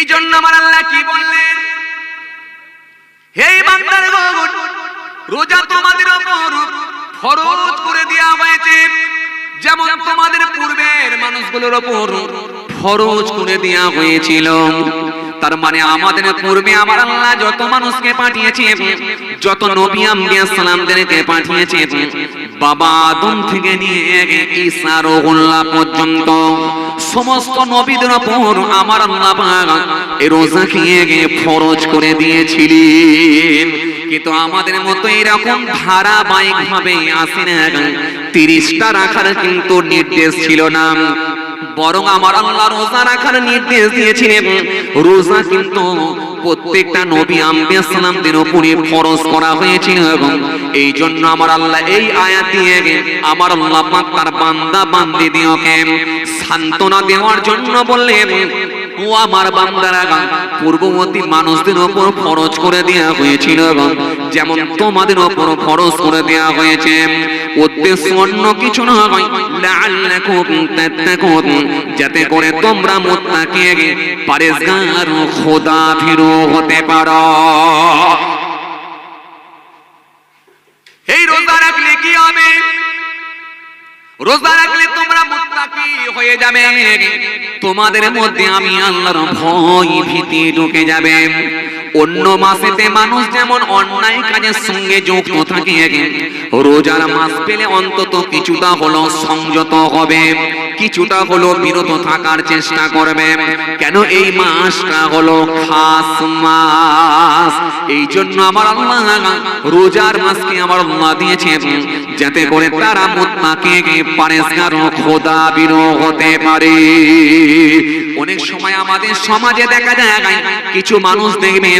এই জন্য আমার আল্লাহ কি বললেন? হে বান্দার রোজা তোমাদের ওপর ফরজ করে দেওয়া হয়েছে। যেমন তোমাদের পূর্বের মানুষগুলোর ওপর ফরজ করে দেওয়া হয়েছিল। তার মানে আমাদের পূর্বে আমার আল্লাহ যত মানুষকে পাঠিয়েছে যত নবী আম্বিয়া সালামদেরকে পাঠিয়েছে বাবা আদম থেকে নিয়ে ঈসা রহুল্লাহ পর্যন্ত সমস্ত নবীদের ওপর আমার আল্লাহ এই রোজা খেয়ে ফরজ করে দিয়েছিলেন। কিন্তু আমাদের মতো এরকম ধারাবাহিক ভাবে আসে না, তিরিশটা রাখার কিন্তু নির্দেশ ছিল না। বরং আমার আল্লাহ রোজা রাখার নির্দেশ দিয়েছিলেন। রোজা কিন্তু প্রত্যেকটা নবী আম্বিয়া সালামদের উপরে ফরজ করা হয়েছিল এবং এই জন্য আমার আল্লাহ এই আয়া দিয়ে আমার আল্লাহ পাক তার বান্দা বান্দিদিওকে সান্ত্বনা দেওয়ার জন্য বললেন ও আমার বান্দারা পূর্ববর্তী মানুষদের ওপর ফরজ করে দেওয়া হয়েছিল যেমন তোমাদের ওপর ফরজ করে দেওয়া হয়েছে, উদ্দেশ্য অন্য কিছু লাআল্লাকুম তাত্তাকুন, যাতে করে তোমরা মুত্তাকিয়ে পারেজগার খোদা ভীরু হতে পারো। এই রোজা রাখলে কি হবে? রোজা রাখলে তোমরা মুত্তাকি হয়ে যাবে। তোমাদের মধ্যে আমি আল্লাহর ভয় ভীতি ঢুকে যাবে। অন্য মাসেতে মানুষ যেমন অন্যায় কাজের সঙ্গে যুক্ত থাকে রোজার মাস পেলে অন্তত কিছুটা হলো সংযত হবে। কিছুটা হলো বিরত থাকার চেষ্টা করবে। কেন এই মাসটা হলো খাস মাস? এই জন্য আমার আল্লাহ রোজার মাসকে আমার আল্লাহ দিয়েছে যাতে করে তারা মুত্তাকে পারেসগার খোদা বিরো হতে পারে। অনেক সময় আমাদের সমাজে দেখা যায় কিছু মানুষ দেখবে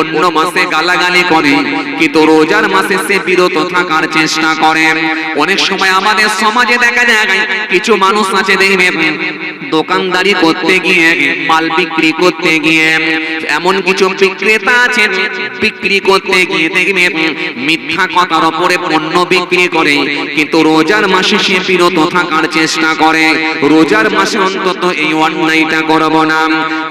অন্য মাসে গালাগালি করে, কিন্তু রোজার মাসে সে বিরত থাকার চেষ্টা করে। অনেক সময় আমাদের সমাজে দেখা যায়, কিছু মানুষ আছে দেখবে, দোকানদারি করতে গিয়ে, মাল বিক্রি করতে গিয়ে, এমন কিছু বিক্রেতা বিক্রি করতে গিয়ে দেখবে, মিথ্যা কথার ওপরে পণ্য বিক্রি করে, কিন্তু রোজার মাসে সে বিরত থাকার চেষ্টা করে। রোজার মাসে অন্তত এই অন্যায়টা করব না।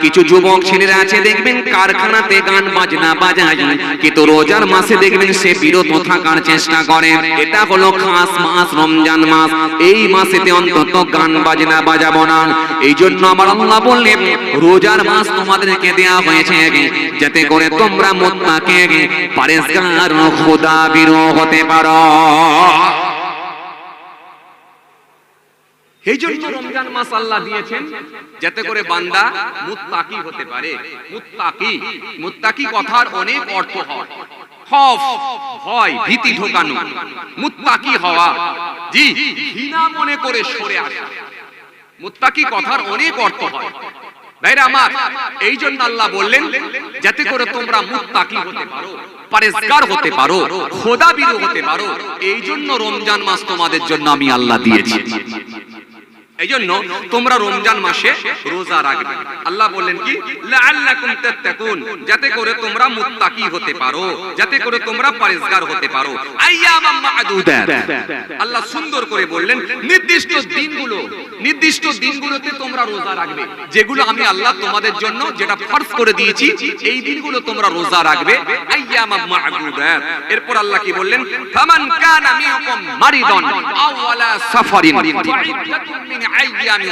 কিছু যুবক ছেলেরা আছে, দেখবেন কারখানাতে গান বাজনা বাজায় কিন্তু রোজার মাসে দেখবেন সে বিরত থাকার চেষ্টা করে। এটা হলো খাস মাস, রমজান মাস। এই মাসেতে অন্তত গান বাজনা বাজাবো না। এই জন্য আমার আল্লাহ বললেন, রোজার মাস তোমাদেরকে দেয়া হয়েছে যাতে করে তোমরা মোত্তাকে পারেসগার খোদা বিরো হতে পারো। এই জন্য রমজান মাস আল্লাহ দিয়েছেন যাতে করে বান্দা মুত্তাকি হতে পারে। মুত্তাকি মুত্তাকি। কথার অনেক অর্থ হয়। খফ ভয় ভীতি ঢোকানো। মুত্তাকি হওয়া। জি ঘৃণা মনে করে সরে আসা। মুত্তাকি কথার অনেক অর্থ হয়। ভাইরা আমার এই জন্য আল্লাহ বললেন যাতে করে তোমরা মুত্তাকি হতে পারো পারেজগার হতে পারো খোদা বিরু হতে পারো এই জন্য রমজান মাস তোমাদের জন্য আমি আল্লাহ দিয়েছি। এই তোমরা রমজান মাসে রোজা রাখবে। আল্লাহ বললেন কি? যাতে করে তোমরা মুত্তাকি হতে পারো, যাতে করে তোমরা পরেজগার হতে পারো। আল্লাহ সুন্দর করে বললেন, নির্দিষ্ট দিনগুলো, নির্দিষ্ট দিনগুলোতে তোমরা রোজা রাখবে। যেগুলো আমি আল্লাহ তোমাদের জন্য যেটা ফরজ করে দিয়েছি, এই দিনগুলো তোমরা রোজা রাখবে। এরপর আল্লাহ কি বললেন? ফামান কানা মিনকুম মারিদান আও আলা সাফারিন। আইয়ামি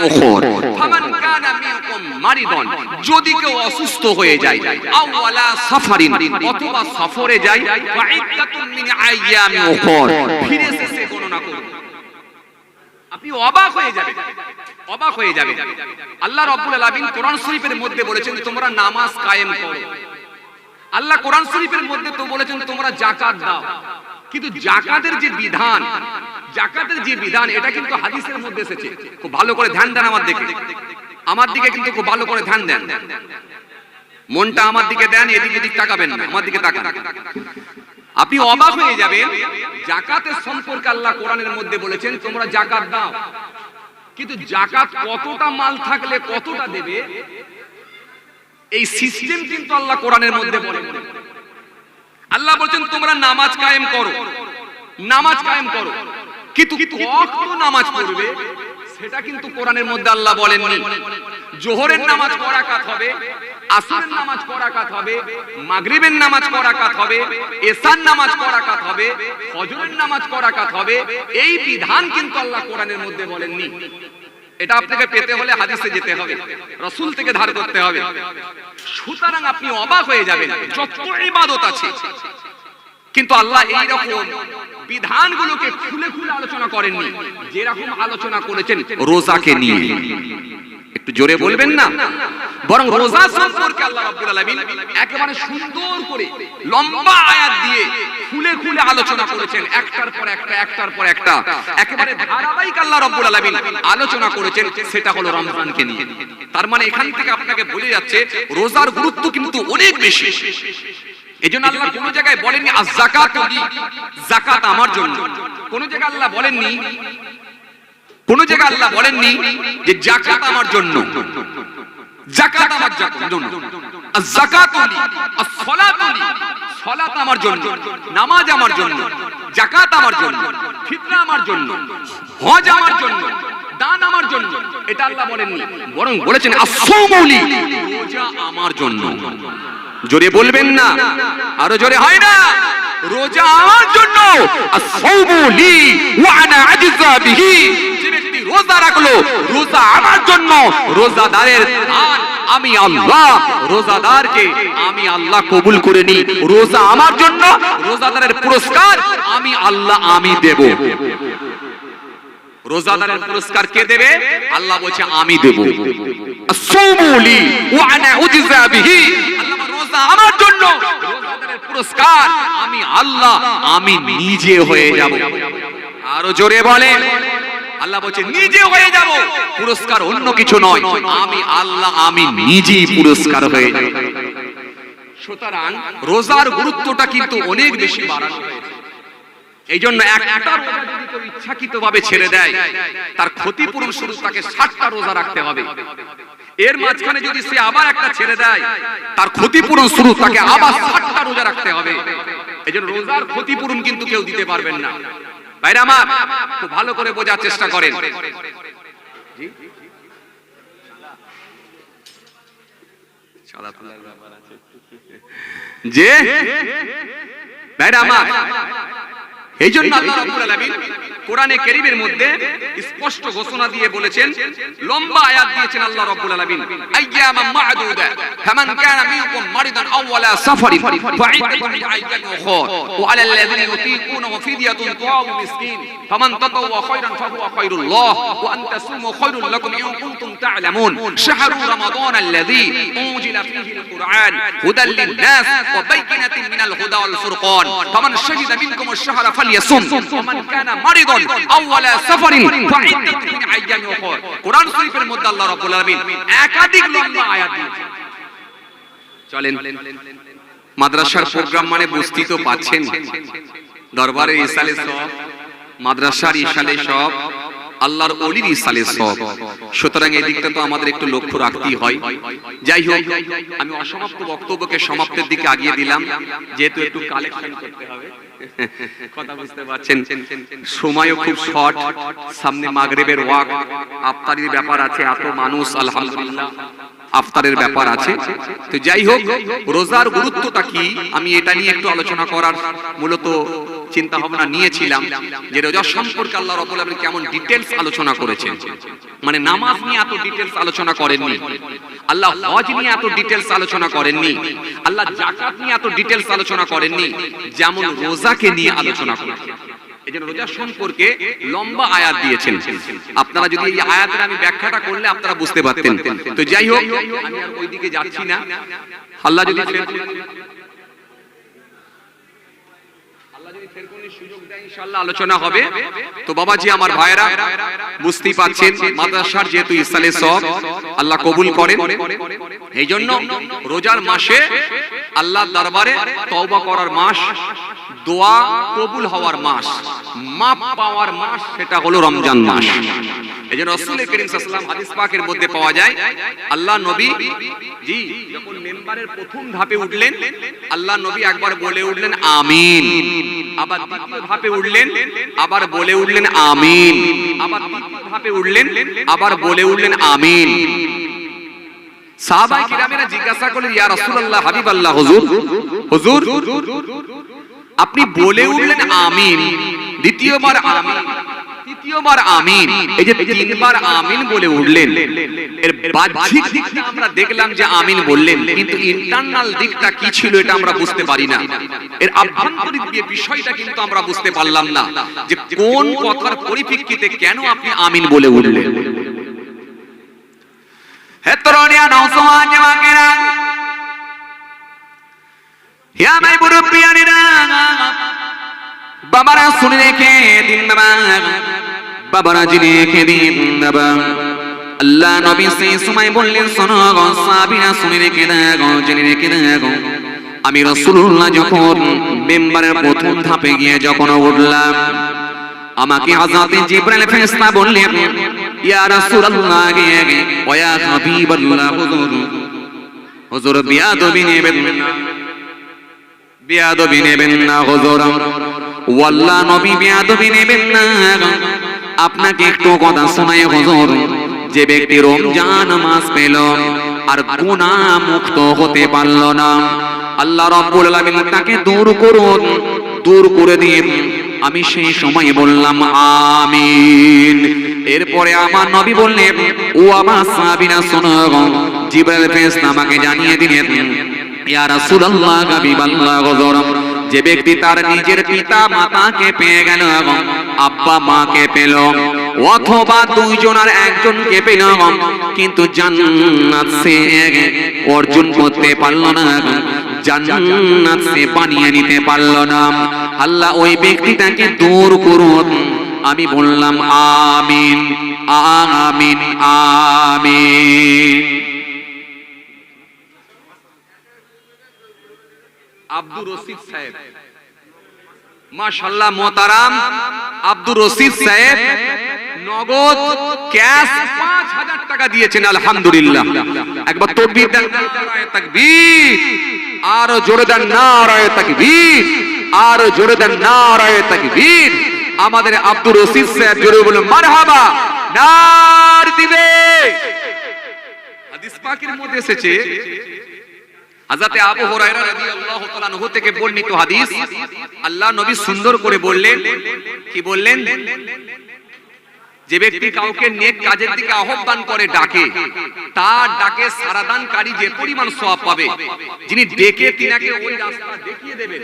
আল্লাহ রাব্বুল কোরআন শরীফের মধ্যে বলেছেন, তোমরা নামাজ কায়েম করো। আল্লাহ কোরআন শরীফের মধ্যে তো বলেছেন, তোমরা জাকাত দাও। কিন্তু জাকাতের যে বিধান জাকাতের যে বিধান, এটা কিন্তু হাদিসের মধ্যে এসেছে। খুব ভালো করে ধ্যান দেন আমার দিকে। আমার দিকে কিন্তু খুব ভালো করে ধ্যান দেন। মনটা আমার দিকে দেন, এদিক এদিক তাকাবেন না। আমার দিকে তাকান। আপনি অবাক হয়ে যাবেন, জাকাতের সম্পর্কে আল্লাহ কোরআনের মধ্যে বলেছেন, তোমরা জাকাত দাও। কিন্তু জাকাত কতটা মাল থাকলে কতটা দেবে, এই সিস্টেম কিন্তু আল্লাহ কোরআনের মধ্যে বলেন। আল্লাহ বলছেন, তোমরা নামাজ কায়েম করো। নামাজ কায়েম করো। কিন্তু কত নামাজ পড়বে? সেটা কিন্তু কোরআনের মধ্যে আল্লাহ বলেননি। জোহরের নামাজ করাকাত হবে, আসরের নামাজ করাকাত হবে, মাগরিবের নামাজ করাকাত হবে এসার নামাজ করাকাত হবে, ফজরের নামাজ করাকাত হবে, এই বিধান কিন্তু আল্লাহ কোরআনের মধ্যে বলেননি। এটা আপনাকে পেতে হলে হাদিসে যেতে হবে, রসুল থেকে ধার করতে হবে। সুতরাং আপনি অবাক হয়ে যাবেন, যত ইবাদত আছে কিন্তু আল্লাহ এই রকম বিধানগুলোকে খুলে খুলে আলোচনা করেননি, যেরকম আলোচনা করেছেন রোজাকে নিয়ে। একটু জোরে বলবেন না? বরং রোজা সম্পর্কে আল্লাহ রাব্বুল আলামিন একেবারে সুন্দর করে লম্বা আয়াত দিয়ে খুলে খুলে আলোচনা করেছেন, একটার পর একটা, একটার পর একটা। একেবারে ধারাবাহিক আল্লাহ রাব্বুল আলামিন আলোচনা করেছেন, সেটা হলো রমজানকে নিয়ে। তার মানে এখান থেকে আপনাকে বলে যাচ্ছে, রোজার গুরুত্ব কিন্তু অনেক বেশি। এজন্য আল্লাহ কোন জায়গায় বলেননি আজ জাকাত জাকাত আমার জন্য। কোন জায়গায় আল্লাহ বলেননি, কোন জায়গায় আল্লাহ বলেননি যে জাকাত আমার জন্য। জাকাত আমার জন্য। আর জাকাত আর সলাত সলাত আমার জন্য। নামাজ আমার জন্য। জাকাত আমার জন্য। ফিতরা আমার জন্য। হজ আমার জন্য। দান আমার জন্য। এটা আল্লাহ বলেননি, বরং বলেছেন আসৌমৌলি রোজা আমার জন্য। জোরে বলবেন না, আরও জোরে হয় না। রোজা আমার জন্য রোজা রাখল, রোজা আমার জন্য রোজাদারের আমি আল্লাহ, রোজাদারকে আমি আল্লাহ কবুল করে নি রোজা আমার জন্য, রোজাদারের পুরস্কার আমি আল্লাহ, আমি দেব। রোজাদারের পুরস্কার কে দেবে? আল্লাহ বলছে, আমি দেব। আসৌমুলি ওয়া আনা উজজা বিহি। আমার জন্য। পুরস্কার, আমি আল্লাহ, আমি নিজে হয়ে যাব। আরও জোরে আল্লাহ বলছে, নিজে হয়ে যাব। পুরস্কার অন্য কিছু নয়। আমি আল্লাহ, আমি নিজেই পুরস্কার হয়ে যাব। সুতরাং রোজার গুরুত্বটা কিন্তু অনেক বেশি বাড়ানো এই জন্য একটা ইচ্ছাকৃত ভাবে ছেড়ে দেয়, তার ক্ষতিপূরণ শুরু তাকে ষাটটা রোজা রাখতে হবে। এর মাঝখানে যদি সে আবার একটা ছেড়ে দেয়, তার ক্ষতিপূরণ শুরু, তাকে আবার ষাটটা রোজা রাখতে হবে। এই জন্য রোজার ক্ষতিপূরণ কিন্তু কেউ দিতে পারবেন না। ভাইরা আমার, খুব ভালো করে বোঝার চেষ্টা করেন। যে ভাইরা আমার এই জন্য আল্লাহ রাব্বুল আলামিন কোরআনে কারীমের মধ্যে স্পষ্ট ঘোষণা দিয়ে বলেছেন লম্বা আয়াত দিয়েছেন আল্লাহ রাব্বুল আলামিন। আইয়ামা মা'দুদা ফামান কানা মিনকুম মারিদান আও ওয়ালা সাফারিন ফাইদাতুন মিন আইয়ামিন উখরা ওয়া আলাল লাযিনা ওয়া ফিদিয়াতুন তু'ামু মিসকিন ফামান তাতাওয়া খায়রান ফাহুয়া খায়রুল্লাহ ওয়া আন তাসুমু খায়রুল লাকুম ইন কুনতুম তা'লামুন। শাহরু রমাদান আল্লাযী উনজিলা ফীহি আল কুরআন হুদাল লিন-নাস ওয়া বাইয়িনাতিন মিনাল হুদা ওয়াল ফুরকান ফামান শাহিদা মিনকুম আশ-শাহরা ফালিয়াসুম ওমান একাধিক লম্বা আয়াত চলেন মাদ্রাসার প্রোগ্রাম মানে বুঝতে তো পাচ্ছেন। দরবারে ইসালে সব মাদ্রাসার ইসালে সব আল্লাহর অলির ইসালে সব। সুতরাং এই দিকটা তো আমাদের একটু লক্ষ্য রাখতেই হয়। যাই হোক, আমি অসমাপ্ত বক্তব্যকে সমাপ্তের দিকে আগিয়ে দিলাম। যেহেতু একটু কালেকশন করতে হবে। কথা সময়ও খুব শর্ট সামনে মাগরিবের ওয়াক। আফতারির ব্যাপার আছে, এত মানুষ, আলহামদুলিল্লাহ। আফতারের ব্যাপার আছে। তো যাই হোক, রোজার গুরুত্বটা কি? আমি এটা নিয়ে একটু আলোচনা করার মূলত চিন্তা ভাবনা নিয়েছিলাম যে রোজা সম্পর্কে আল্লাহ রাব্বুল আলামিন কেমন ডিটেইলস আলোচনা করেছেন। মানে নামাজ নিয়ে এত ডিটেইলস আলোচনা করেননি। আল্লাহ হজ নিয়ে এত ডিটেইলস আলোচনা করেননি। আল্লাহ যাকাত নিয়ে এত ডিটেইলস আলোচনা করেননি। যেমন রোজাকে নিয়ে আলোচনা করেছেন। এই রোজা সম্পর্কে লম্বা আয়াত দিয়েছেন। আপনারা যদি এই আয়াতের আমি ব্যাখ্যাটা করলে আপনারা বুঝতে পারতেন। তো যাই হোক, আমি আর ওই দিকে যাচ্ছি না। আল্লাহ যদি আলোচনা হবে। তো বাবাজি, আমার ভাইরা বুঝতেই মাদ্রাসার যেহেতু আল্লাহ এই জন্য রোজার মাসে তওবা করার মাস, দোয়া কবুল হওয়ার মাস, মাপ পাওয়ার মাস, সেটা হলো রমজান মাস। এই জন্য রাসূল করিম সাল্লাল্লাহু হাদিস পাকের মধ্যে পাওয়া যায় আল্লাহ নবী জি যখন মেম্বারের প্রথম ধাপে উঠলেন আল্লাহ নবী একবার বলে উঠলেন আমিন আবার দ্বিতীয় ধাপে উঠলেন আবার বলে উঠলেন আমিন আবার তৃতীয় ধাপে উঠলেন আবার বলে উঠলেন আমিন সাহাবাই কিরামেরা জিজ্ঞাসা করলেন ইয়া রাসূলুল্লাহ হাবিবাল্লাহ হুজুর হুজুর আপনি বলে উঠলেন আমিন দ্বিতীয়বার আমিন তৃতীয়বার আমিন। এই যে তিনবার আমিন বলে উঠলেন। এর বাহ্যিক দিকটা আমরা দেখলাম যে আমিন বললেন, কিন্তু ইন্টারনাল দিকটা কি ছিল এটা আমরা বুঝতে পারি না। এর আভ্যন্তরিক বিষয়টা কিন্তু আমরা বুঝতে পারলাম না, যে কোন কথার পরিপ্রেক্ষিতে কেন আপনি আমিন বলে উঠলেন। হেতরনিয়া নওসমান জামাকেরা ইয়া মাই মুরব্বিয়ানিরা বাবারা শুনে রেখে দিন বাবা। বাবারা জেনে রেখে দিন, বাবা। আল্লাহ নবী সেই সময় বললেন, শোনো গো, সাহাবীরা শুনে রেখে দাও জেনে রেখে দাও আমি রাসূলুল্লাহ যখন মেম্বারের প্রথম ধাপে গিয়ে যখন উঠলাম, আমাকে হযরতে জিবরাইল ফেরেশতা বললেন, ইয়া রাসূলুল্লাহ গিয়ে ওয়া হাবিবাল্লাহ, হুজুর হুজুর, বিয়াদবি নেবেন না। বেয়াদবি নেবেন না, হুজুর। ওয়াল্লাহ নবী বেয়াদবি নেবেন না আপনাকে একটু কথা শোনাই, হুজুর। যে ব্যক্তি রমজান মাস পেল আর গুনাহ মুক্ত হতে পারল না, আল্লাহ রাব্বুল আলামিন তাকে দূর করুন, দূর করে দিন। আমি সেই সময় বললাম, আমিন। এরপরে আমার নবী বললেন, ও আমার সাহাবীরা, শোনো জিবরাইল ফেরেশতা আমাকে জানিয়ে দিলেন, ইয়া রাসূলুল্লাহ, হাবিবাল্লাহ গজরম যে ব্যক্তি তার নিজের পিতা মাতাকে পেয়ে গেল এবং আব্বা মাকে পেল, অথবা দুইজনের একজনকে পেল কিন্তু জান্নাত সে অর্জন করতে পারল না জান্নাত সে বানিয়ে নিতে পারল না। আল্লাহ ওই ব্যক্তিটাকে দূর করুন। আমি বললাম, আমিন আমিন আমিন। আব্দুর রশিদ সাহেব। মাশাল্লাহ মোতারাম আব্দুর রশিদ সাহেব নগদ ক্যাশ পাঁচ হাজার টাকা দিয়েছেন, আলহামদুলিল্লাহ। একবার তকবীর দেন তাকবীর। আর জোরে দেন, নারায়ে তাকবীর। আর জোরে দেন, নারায়ে তাকবীর। আমাদের আব্দুর রশিদ সাহেব জোরে বলুন, মারহাবা, নার দিবে। হাদিস পাকের মধ্যে এসেছে হাজরাতে আবু হুরায়রা রাদিয়াল্লাহু তাআলা থেকে বর্ণিত হাদিস, আল্লাহ নবী সুন্দর করে বললেন, কি বললেন? যে ব্যক্তি কাউকে নেক কাজের দিকে আহ্বান করে, ডাকে, তার ডাকে সারাদানকারী যে পরিমাণ সওয়াব পাবে, যিনি ডেকে তিনাকে ওই রাস্তা দেখিয়ে দেবেন,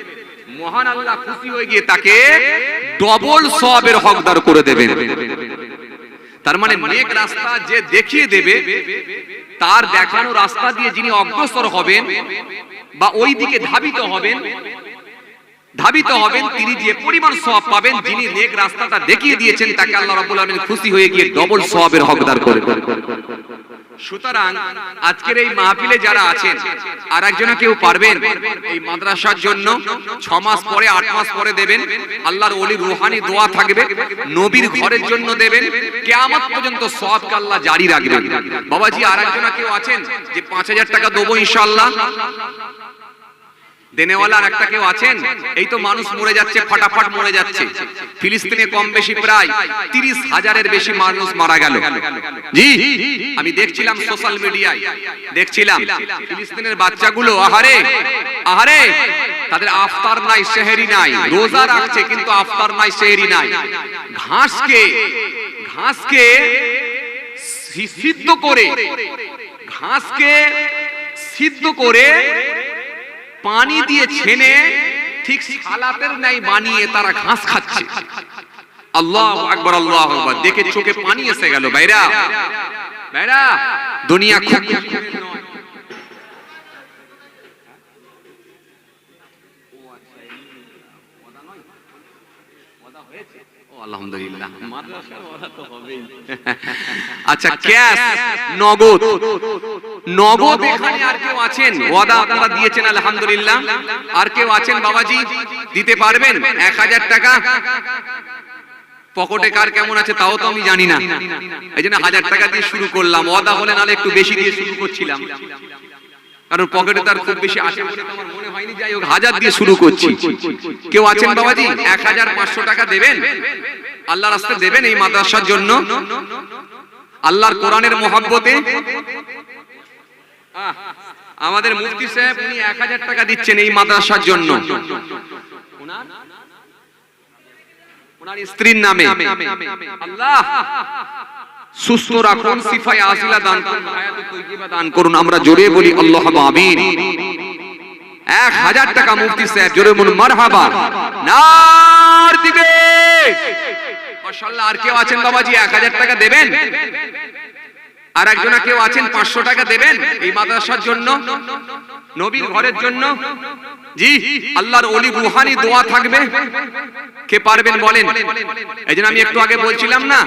মহান আল্লাহ খুশি হয়ে গিয়ে তাকে ডবল সওয়াবের হকদার করে দেবেন। তার মানে নেক রাস্তা যে দেখিয়ে দেবে তার দেখানো রাস্তা দিয়ে যিনি অগ্রসর হবেন বা ওই দিকে ধাবিত হবেন ধাবিত হবেন তিনি যে পরিমাণ সওয়াব পাবেন, যিনি নেক রাস্তাটা দেখিয়ে দিয়েছেন, তাকে আল্লাহ রাব্বুল আলামিন খুশি হয়ে গিয়ে ডবল সওয়াবের হকদার করে সুতরাং আজকের এই মাহফিলে যারা আছেন আর একজনে কেউ পারবেন এই মাদ্রাসার জন্য ছ মাস পরে আট মাস পরে দেবেন, আল্লাহর ওলি রুহানি দোয়া থাকবে, নবীর ঘরের জন্য দেবেন, কেয়ামত পর্যন্ত সবকে আল্লাহ জারি রাখবেন। বাবাজি আর একজনে কেউ আছেন যে পাঁচ হাজার টাকা দেবো ইনশাল্লাহ দেনেওয়ালা আর একটা কেউ আছেন, এই তো মানুষ মরে যাচ্ছে, ফটাফট মরে যাচ্ছে। ফিলিস্তিনে কম বেশি প্রায় তিরিশ হাজারের বেশি মানুষ মারা গেল। জি, আমি দেখছিলাম সোশ্যাল মিডিয়ায় দেখছিলাম। ফিলিস্তিনের বাচ্চাগুলো, আহারে আহারে, তাদের আফতার নাই, সেহেরি নাই, রোজা রাখছে কিন্তু আফতার নাই, সেহেরি নাই। ঘাসকে ঘাসকে সিদ্ধ করে, ঘাসকে সিদ্ধ করে পানি দিয়ে ছেনে ঠিক সালাতের নাই বানিয়ে তারা ঘাস খাচ্ছে। আল্লাহ আকবর আল্লাহ আকবার। দেখে চোখে পানি এসে গেল বাইরা বাইরা দুনিয়া খুব আলহামদুলিল্লাহ। আচ্ছা ক্যাশ নগদ। নগদ এখানে আর কেউ আছেন? ওয়াদা আপনারা দিয়েছেন আলহামদুলিল্লাহ। আর কেউ আছেন বাবাজি? দিতে পারবেন? এক হাজার টাকা। পকেটে কার কেমন আছে তাও তো আমি জানি না। এই জন্য হাজার টাকা দিয়ে শুরু করলাম। ওয়াদা হলে নালে একটু বেশি দিয়ে শুরু করছিলাম। কারণ পকেটে তার খুব বেশি আসে। আমার মনে হয়নি যাই হোক হাজার দিয়ে শুরু করছি। কেউ আছেন বাবাজি? এক হাজার পাঁচশো টাকা দেবেন? আল্লাহ রাস্তা দেবেন এই মাদ্রাসার জন্য? আল্লাহর কোরআনের মহাব্বতে? আমাদের মুফতি সাহেব উনি এক হাজার টাকা দিচ্ছেন এই মাদ্রাসার জন্য। ওনার? স্ত্রীর নামে। আল্লাহ! সুস্থ রাখুন সিফাই আসিলা দান করুন দান করুন। আমরা জোরে বলি, আল্লাহ আমিন। এক হাজার টাকা মুফতি সাহেব, জোরে বলুন, মারহাবা। নার দিবে। মাশাআল্লাহ, আর কেউ আছেন বাবাজি, এক হাজার টাকা দেবেন? আর একজনা কেউ আছেন, পাঁচশো টাকা দেবেন? এই মাদ্রাসার জন্য? নবীর ঘরের জন্য? জি, আল্লাহর অলি রুহানি দোয়া থাকবে। কে পারবেন বলেন? এই আমি একটু আগে বলছিলাম না,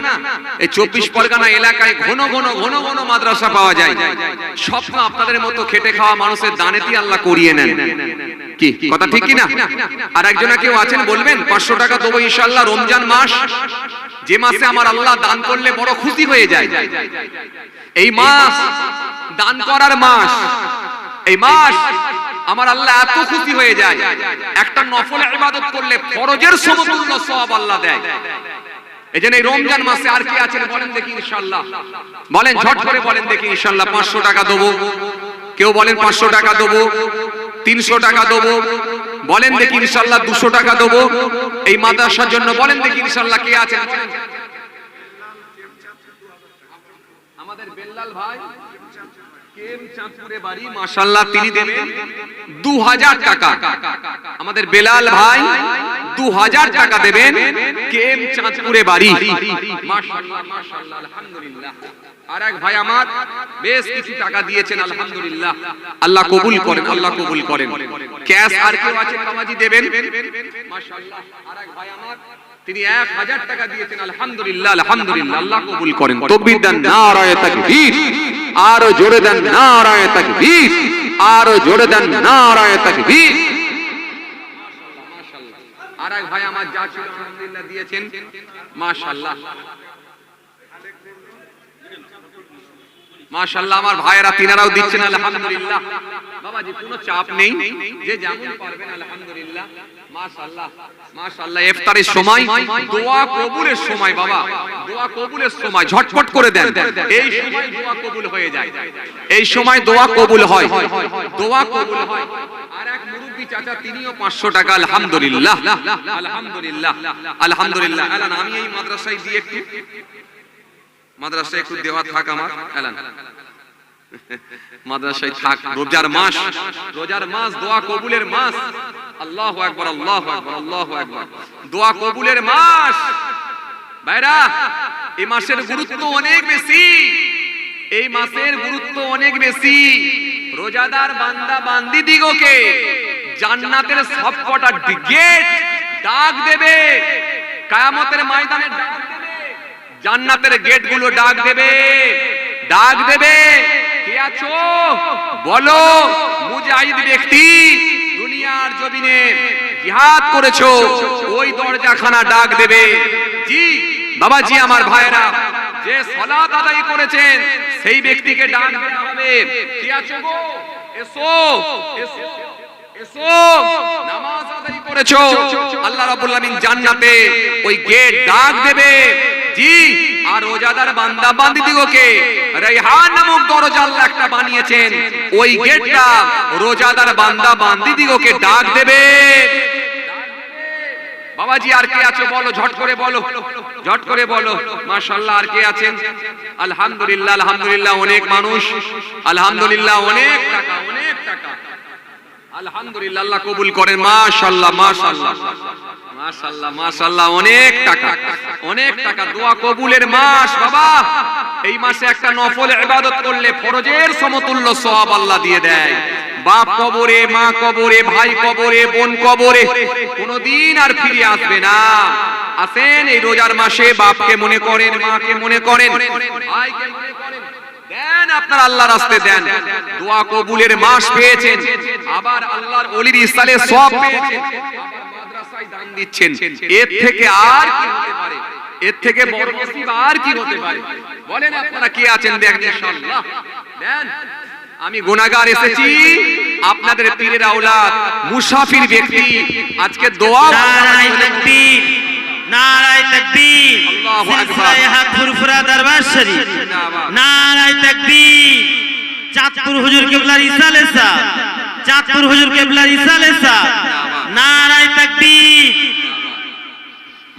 এই চব্বিশ পরগনা এলাকায় ঘন ঘন ঘন ঘন মাদ্রাসা পাওয়া যায়। স্বপ্ন আপনাদের মতো খেটে খাওয়া মানুষের দানেতি আল্লাহ করিয়ে নেন। কি, কথা ঠিক কি না আর একজনা কেউ আছেন বলবেন, পাঁচশো টাকা দেবো ইনশাল্লাহ রমজান মাস। যে মাসে আমার আল্লাহ দান করলে বড় খুশি হয়ে যায়। এই মাস দান করার মাস, এই মাস আমার আল্লাহ এত খুশি হয়ে যায়। একটা নফল ইবাদত করলে ফরজের সমতুল্য সওয়াব আল্লাহ দেয়। এই জন্য এই রমজান মাসে আর কি আছেন বলেন দেখি ইনশাআল্লাহ। বলেন ঝট করে বলেন দেখি ইনশাআল্লাহ, পাঁচশো টাকা দেবো। কেউ বলেন পাঁচশো টাকা দেবো, তিনশো টাকা দেবো। বলেন দেখি ইনশাআল্লাহ দুশো টাকা দেবো। এই মাদ্রাসার জন্য বলেন দেখি ইনশাআল্লাহ কে আছেন? আমাদের বেল্লাল ভাই, কেম চাঁদপুরে বাড়ি, মাশাআল্লাহ তিনি দেবেন 2000 টাকা। আমাদের বেলাল ভাই 2000 টাকা দেবেন কেম চাঁদপুরে বাড়ি। মাশাআল্লাহ মাশাআল্লাহ, আলহামদুলিল্লাহ। আর এক ভাই আমার, বেশ কিছু টাকা দিয়েছেন, আলহামদুলিল্লাহ। আল্লাহ কবুল করেন, আল্লাহ কবুল করেন। ক্যাশ আর কেউ বাবাজি দেবেন। মাশাআল্লাহ, আর এক ভাই আমার তিনি এক হাজার টাকা দিয়েছেন আলহামদুলিল্লাহ আলহামদুলিল্লাহ। আল্লাহ কবুল করেন। তকবীর দেন নারায়ে তাকবীর। আরও জোরে দেন নারায়ে তাকবীর। আরও জোরে দেন নারায়ে তাকবীর। আর এক ভাই আমার যা ছিল আলহামদুলিল্লাহ দিয়েছেন। মাশাআল্লাহ মাশাআল্লাহ, আমার ভাইয়েরা, তিনারাও দিচ্ছেন আলহামদুলিল্লাহ। বাবাজি, কোনো চাপ নেই। যে যেমন পারবেন, আলহামদুলিল্লাহ। মাশাআল্লাহ মাশাআল্লাহ, ইফতারের সময়, দোয়া কবুলের সময়, বাবা। দোয়া কবুলের সময়, ঝটপট করে দেন। এই সময় দোয়া কবুল হয়ে যায়। এই সময় দোয়া কবুল হয়। দোয়া কবুল হয়। আর এক মুরব্বি চাচা, তিনিও 500 টাকা, আলহামদুলিল্লাহ। আলহামদুলিল্লাহ। আলহামদুলিল্লাহ। আলান, আমি এই মাদ্রাসায় দিয়ে একটু মাদ্রাসায় একটু দেওয়া থাক আমার এলান। মাদ্রাসায় থাক রোজার মাস রোজার মাস দোয়া কবুলের মাস। আল্লাহু আকবার আল্লাহু আকবার আল্লাহু আকবার। দোয়া কবুলের মাস। ভাইরা এই মাসের গুরুত্ব অনেক বেশি। এই মাসের গুরুত্ব অনেক বেশি। রোজাদার বান্দা বান্দি দিগকে জান্নাতের সবকটা গেট ডাক দেবে। কায়ামতের ময়দানে ডাক জান্নাতের গেটগুলো ডাক দেবে। ডাক দেবে। কে আছো? বলো, মুজাহিদ ব্যক্তি, দুনিয়ার জমিনে জিহাদ করেছ, ওই দরজাখানা ডাক দেবে। জি, বাবাজি, আমার ভাইরা যে সালাত আদায় করেছেন, সেই ব্যক্তিকে ডাক দেওয়া হবে। কে আছো গো? এসো এসো এসো আল্লাহ রাব্বুল আলামিন জান্নাতে ওই গেট ডাক দেবে। আলহামদুলিল্লাহ অনেক মানুষ। আলহামদুলিল্লাহ অনেক আলহামদুলিল্লাহ কবুল করেন। মাশাআল্লাহ মাশাআল্লাহ। মাশাআল্লাহ ফরজের সমতুল্য আল্লাহ দিয়ে দেয়। বাপ কবরে, মা কবরে, ভাই কবরে, বোন কবরে, কোনদিন আর ফিরে আসবে না। আসেন এই রোজার মাসে বাপকে মনে করেন, মাকে মনে করেন মনে করেন। দেন আপনার আল্লাহর রাস্তে দেন। দোয়া কবুলের মাস পেয়েছেন। আবার আল্লাহর সব পেয়েছেন। দিচ্ছেন। এর থেকে আর কি হতে পারে? এর থেকে বড় নসিব আর কি হতে পারে? বলেন আপনারা কি আছেন দেখেন ইনশাআল্লাহ। দেন আমি গুনাহগার এসেছি। আপনাদের পীরের আওলাদ মুসাফির ব্যক্তি। আজকে দোয়া নারায় তাকবীর নারায় তাকবীর। আল্লাহু আকবার। হক ফুরফুরা দরবার শরীফ। জিন্দাবাদ। নারায় তাকবীর। চাঁদপুর হুজুর কেবলার ইসালে সাহ চাঁদপুর হুজুর কেবলার ইসালে সাহ নারায় তাকবীর।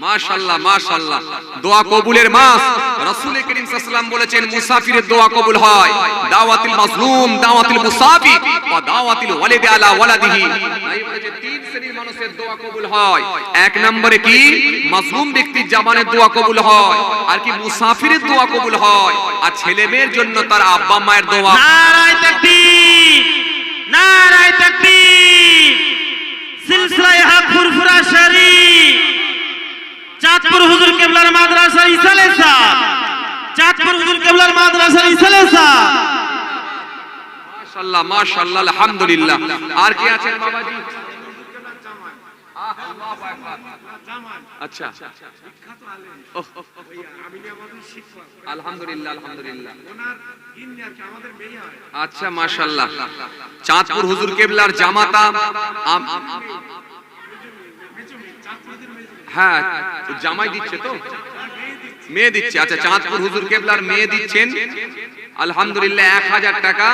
মাশাআল্লাহ মাশাআল্লাহ। দোয়া কবুলের মাস। রাসূল করিম সাল্লাল্লাহু বলেছেন মুসাফিরের দোয়া কবুল হয়। দাওয়াতুল মাজলুম দাওয়াতুল মুসাফির ওয়া দাওয়াতুল ওয়ালিদি আলা ওয়ালাদিহি। তিন শ্রেণির মানুষের দোয়া কবুল হয়। এক নম্বরে কি? মাজলুম ব্যক্তির জামানের দোয়া কবুল হয়। আর কি মুসাফিরের দোয়া কবুল হয়। আর ছেলে মেয়ের জন্য তার আব্বা মায়ের দোয়া। নারায় তাকবীর নারায় তাকবীর। সিলসিলায়ে হুজুর কেবলার মাদ্রাসা ইসালে সাহ। চাঁদপুর হুজুর কেবলার মাদ্রাসা ইসালে সাহ। মাশাআল্লাহ মাশাআল্লাহ, আলহামদুলিল্লাহ। আর কি আছেন বাবাজি? আচ্ছা। আলহামদুলিল্লাহ আলহামদুলিল্লাহ। আচ্ছা মাশাআল্লাহ। চাঁদপুর হুজুর কেবলার জামাতা আম- হ্যাঁ জামাই দিচ্ছে তো? মেয়ে দিচ্ছে। আচ্ছা চাঁদপুর হুজুর কেবলার মেয়ে দিচ্ছেন। আলহামদুলিল্লাহ এক হাজার টাকা।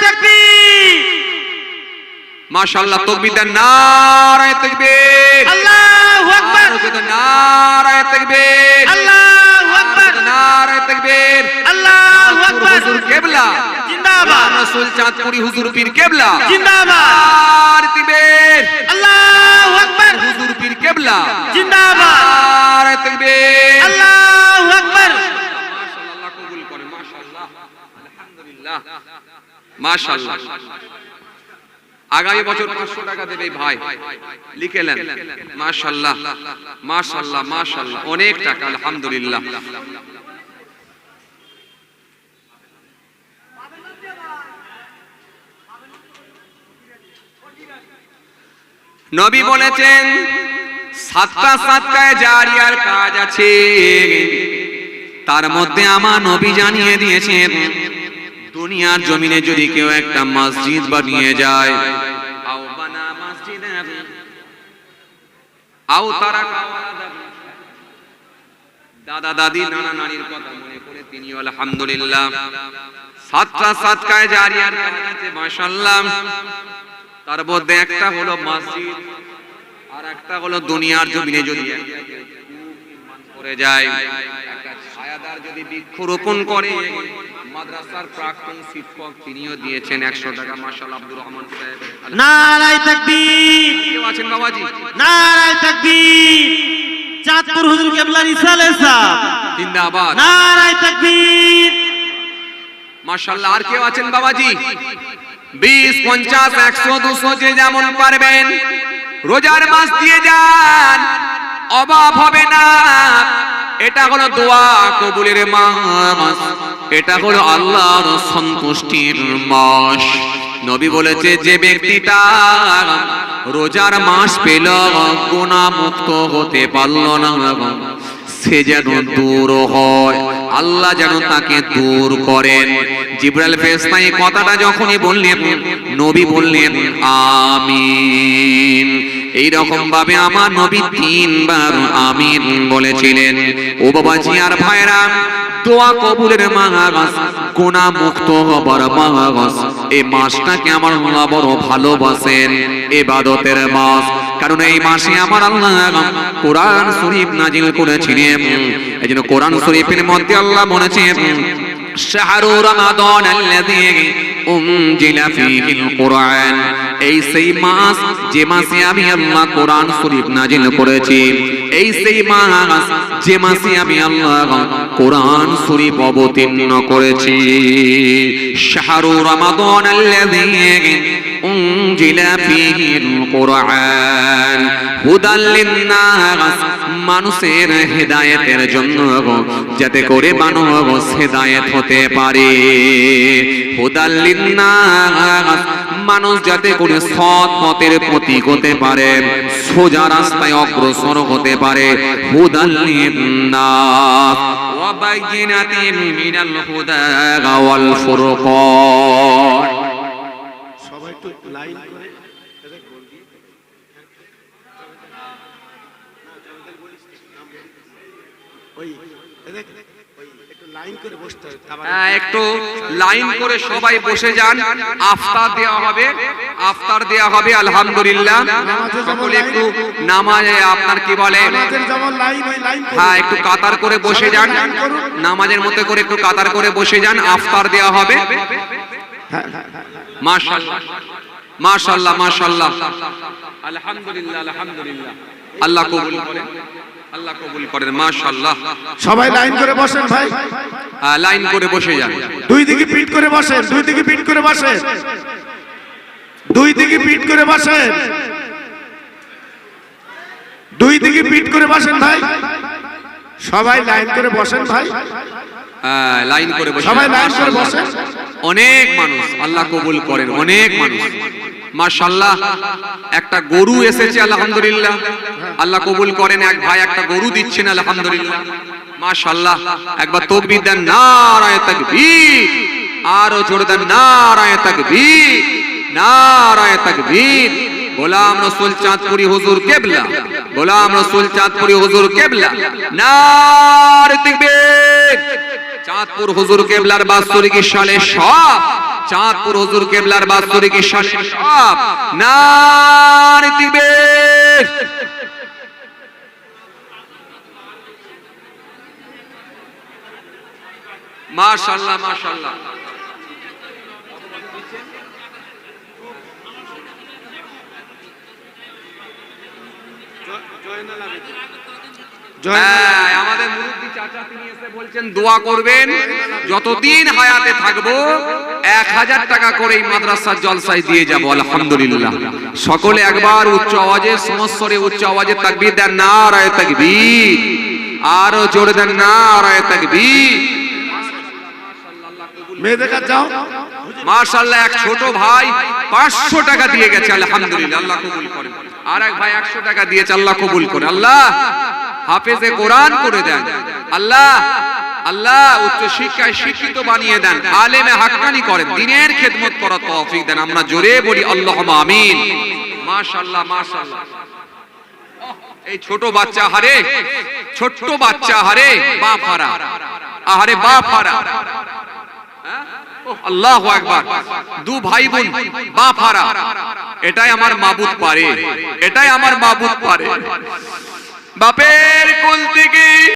তাকবীর! মাশাআল্লাহ তকবীর দেন নারায়ে তাকবীর। আল্লাহু আকবার। নারায়ে তাকবীর। আল্লাহু আকবার। নারায়ে তাকবীর। আল্লাহু আকবার। হুজুর কেবলা। জিন্দাবাদ। রাসূল চাঁদপুরি হুজুর পীর কেবলা। জিন্দাবাদ। নারায়ে তাকবীর। আল্লাহু আকবার। হুজুর পীর কেবলা। জিন্দাবাদ। নারায়ে তাকবীর। আল্লাহু আকবার। মাশাআল্লাহ কবুল করে মাশাআল্লাহ। আলহামদুলিল্লাহ। মাশাআল্লাহ। আগামী বছর 500 টাকা দেবে ভাই। লিখেলেন মাশাআল্লাহ মাশাআল্লাহ মাশাআল্লাহ অনেক টাকা আলহামদুলিল্লাহ। নবী বলেছেন সাতটা সাতটায় জারিয়ার কাজ আছে। তার মধ্যে আমার নবী জানিয়ে দিয়েছেন দুনিয়ার জমিনে যদি কেউ একটা মসজিদ বানিয়ে যায়। আও বানা মসজিদান আও তারাকা দাদা দাদি নানা নানির কথা মনে করে তিনি আলহামদুলিল্লাহ। সাতটা জারিয়ার মাশাআল্লাহ। তার মধ্যে একটা হলো মসজিদ আর একটা হলো দুনিয়ার জমিনে যদি করে যায় ছায়াদার যদি বৃক্ষরোপণ করে মাদ্রাসার প্রাক্তন শিক্ষক তিনিও দিয়েছেন একশো টাকা মার্শাল আব্দুর রহমান সাহেব। নারায় তাকবীর। কেউ আছেন বাবাজি? নারায় তাকবীর। চাঁদপুর হুজুর সাহ। জিন্দাবাদ। নারায় তাকবীর। আর কেউ আছেন বাবাজি? বিশ পঞ্চাশ একশো দুশো যে যেমন পারবেন। রোজার মাস দিয়ে যান। অভাব হবে না। এটা হলো দোয়া কবুলের মাস। এটা হলো আল্লাহর সন্তুষ্টির মাস। নবী বলেছে, যে ব্যক্তিটা রোজার মাস পেল গুণা মুক্ত হতে পারল না সে যেন দূর হয়। আল্লাহ যেন তাকে দূর করেন। জিব্রাইল ফেরেশতা এই কথাটা যখনই বললেন, নবী বললেন, আমিন। এই রকম ভাবে আমার নবী তিনবার আমিন বলেছিলেন। ও বাবাজি আর ভাইরা, দোয়া কবুলের মাস গুনাহ মুক্ত হবার মাস এই মাসটাকে আমার আল্লাহ বড় ভালোবাসেন ইবাদতের মাস। কারণ এই মাসে আমার আল্লাহ কোরআন শরীফ নাজিল করেছিলেন। এই জন্য কোরআন শরীফের মধ্যে আল্লাহ বলেছেন শাহরু রমাদান আল্লাযী উনজিলা ফীহিল কুরআন। এই সেই মাস, যে মাসে আমি আল্লাহ কোরআন শরীফ নাজিল করেছি, এই সেই মাস, যে মাসে আমি আল্লাহ কোরআন শরীফ অবতীর্ণ করেছি। শাহরু রমাদান আল্লাযী উনজিলা ফীহিল কুরআন হুদাল লিন্নাস মানুষের হেদায়েতের জন্য যাতে করে মানুষ হেদায়েত হতে পারে। হুদাল লিন্নাস, মানুষ যাতে করে সৎ পথের প্রতীক হতে পারে, সোজা রাস্তায় অগ্রসর হতে পারে। হুদাল লিন্নাস, ওয়া বাইয়িনাতিন মিনাল হুদা ওয়াল ফুরকান। সবাই একটু লাইন করে ওই এদেখ ওই একটু লাইন করে বসতে হবে। আবার হ্যাঁ, একটু লাইন করে সবাই বসে যান। আফতার দেওয়া হবে। আফতার দেওয়া হবে আলহামদুলিল্লাহ। সকলে একটু নামাজে আপনার কি বলে। হ্যাঁ একটু কাতার করে বসে যান। নামাজের মধ্যে করে একটু কাতার করে বসে যান। আফতার দেওয়া হবে। মাশাআল্লাহ। মাশাআল্লাহ মাশাআল্লাহ। আলহামদুলিল্লাহ আলহামদুলিল্লাহ। আল্লাহ কবুল করেন আল্লাহ কবুল করেন মাশাআল্লাহ। সবাই লাইন করে বসেন ভাই। হ্যাঁ, লাইন করে বসে যান। দুই দিকে পিট করে বসেন দুই দিকে পিট করে বসেন দুই দিকে পিট করে বসেন দুই দিকে পিট করে বসেন ভাই। সবাই লাইন করে বসেন ভাই। লাইন করে বসে সবাই লাইন করে। বসেন অনেক মানুষ আল্লাহ কবুল করেন অনেক মানুষ। মাশাআল্লাহ একটা গরু এসেছে আলহামদুলিল্লাহ। আল্লাহ কবুল করেন এক ভাই একটা গরু দিচ্ছেন আলহামদুলিল্লাহ। মাশাআল্লাহ একবার তকবীর দেন নারায়ে তাকবীর। আরও জোরে দেন নারায়ে তাকবীর। নারায়ে তাকবীর। গোলাম রসুল চাঁদপুরি হুজুর কেবলা। গোলাম রসুল চাঁদপুরি হুজুর কেবলা। নারে তাকবীর চাঁদপুর হুজুর কেবলার বাৎসরিক সালে সব? চাঁদপুর হুজুর কেবলার বাৎসরিক সালে সব? নারী দিবে। মাশাআল্লাহ মাশাআল্লাহ জয় হ্যাঁ, আমাদের মুরব্বী চাচা তিনি এসে বলছেন দোয়া করবেন যতদিন হায়াতে থাকব এক হাজার টাকা করে এই মাদ্রাসার জলসায় দিয়ে যাব আলহামদুলিল্লাহ। সকলে একবার উচ্চ আওয়াজে সমস্বরে উচ্চ আওয়াজে তাকবীর দেন না রায় তাকবীর। আরও জোরে দেন না রায় তাকবীর। মেয়েদের কাছে যাও। মাশাআল্লাহ এক ছোট ভাই পাঁচশো টাকা দিয়ে গেছে আলহামদুলিল্লাহ আল্লাহ কবুল করেন আর এক ভাই একশো টাকা দিয়েছে আল্লাহ কবুল করে। আল্লাহ হাফেজে কোরআন করে দেন। আল্লাহ আল্লাহ উচ্চ শিক্ষায় শিক্ষিত বানিয়ে দেন। আলেমে হাক্কানি করেন। দিনের খেদমত করার তৌফিক দেন। আমরা জোরে বলি আল্লাহ আমিন। মাশাআল্লাহ মাশাআল্লাহ। এই ছোট বাচ্চা হারে, ছোট্ট বাচ্চা হারে বা ফারা আহারে বা ফারা আল্লাহ একবার দু ভাই বোন বা ফারা এটাই আমার মাবুদ পারে। এটাই আমার মাবুদ পারে। বাপের কুল থেকে